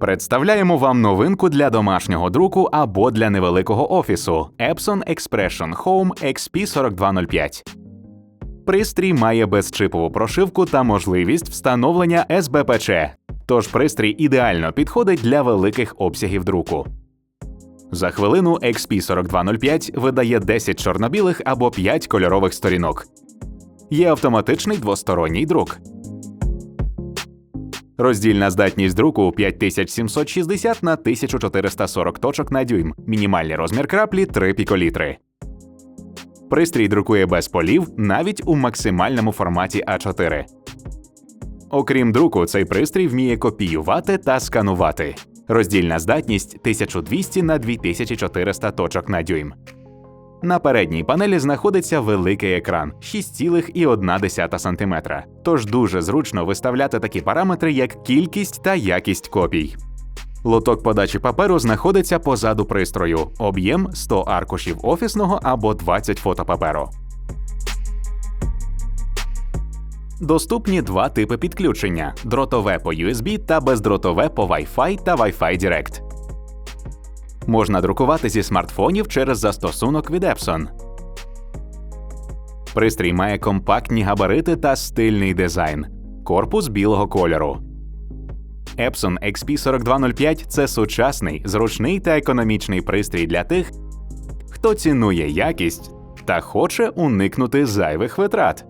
Представляємо вам новинку для домашнього друку або для невеликого офісу Epson Expression Home XP4205. Пристрій має безчипову прошивку та можливість встановлення СБПЧ, тож пристрій ідеально підходить для великих обсягів друку. За хвилину XP4205 видає 10 чорно-білих або 5 кольорових сторінок. Є автоматичний двосторонній друк. Роздільна здатність друку 5760 на 1440 точок на дюйм. Мінімальний розмір краплі 3 піколітри. Пристрій друкує без полів навіть у максимальному форматі А4. Окрім друку, цей пристрій вміє копіювати та сканувати. Роздільна здатність 1200 на 2400 точок на дюйм. На передній панелі знаходиться великий екран 6,1 см. Тож дуже зручно виставляти такі параметри, як кількість та якість копій. Лоток подачі паперу знаходиться позаду пристрою, об'єм 100 аркушів офісного або 20 фотопаперу. Доступні два типи підключення: дротове по USB та бездротове по Wi-Fi та Wi-Fi Direct. Можна друкувати зі смартфонів через застосунок від Epson. Пристрій має компактні габарити та стильний дизайн. Корпус білого кольору. Epson XP4205 це сучасний, зручний та економічний пристрій для тих, хто цінує якість та хоче уникнути зайвих витрат.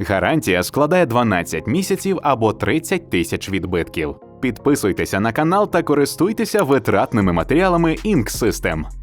Гарантія складає 12 місяців або 30 тисяч відбитків. Підписуйтеся на канал та користуйтеся витратними матеріалами Ink.